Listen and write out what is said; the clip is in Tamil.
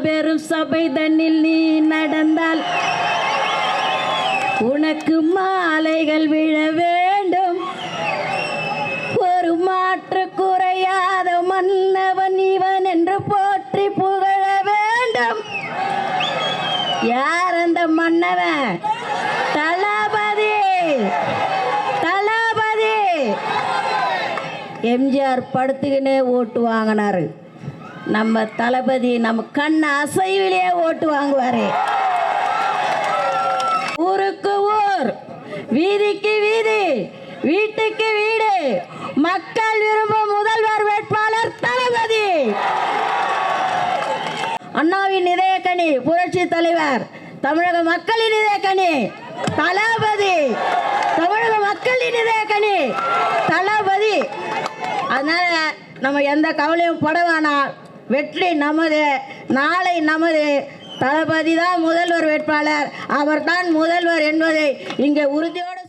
மாபெரும் சபை தன்னில் நீ நடந்தால் உனக்கு மாலைகள் விழ வேண்டும். ஒரு மாற்று குறையாத மன்னவன் இவன் என்று போற்றி புகழ வேண்டும். யார் அந்த மன்னவன்? தளபதி! தளபதி! எம்ஜிஆர் படுத்துக்கினே ஓட்டு வாங்கினாரு. நம்ம தளபதி நம்ம கண் அசைவிலே ஓட்டு வாங்குவாரு. ஊருக்கு ஊர் வீதிக்கு வீதி வீட்டுக்கு வீடு மக்கள் விரும்பும் முதல்வர் வேட்பாளர் தளபதி. அண்ணாவின் இதயக்கனி புரட்சி தலைவர் தமிழக மக்களின் இதயக்கனி தளபதி. தமிழக மக்களின் இதயக்கனி தளபதி. அதனால நம்ம எந்த கவலையும் பட வேணாம் வெற்றி நமது நாளை நமது. தளபதி தான் முதல்வர் வேட்பாளர் அவர்தான் முதல்வர் என்பதை இங்கே உறுதியோடு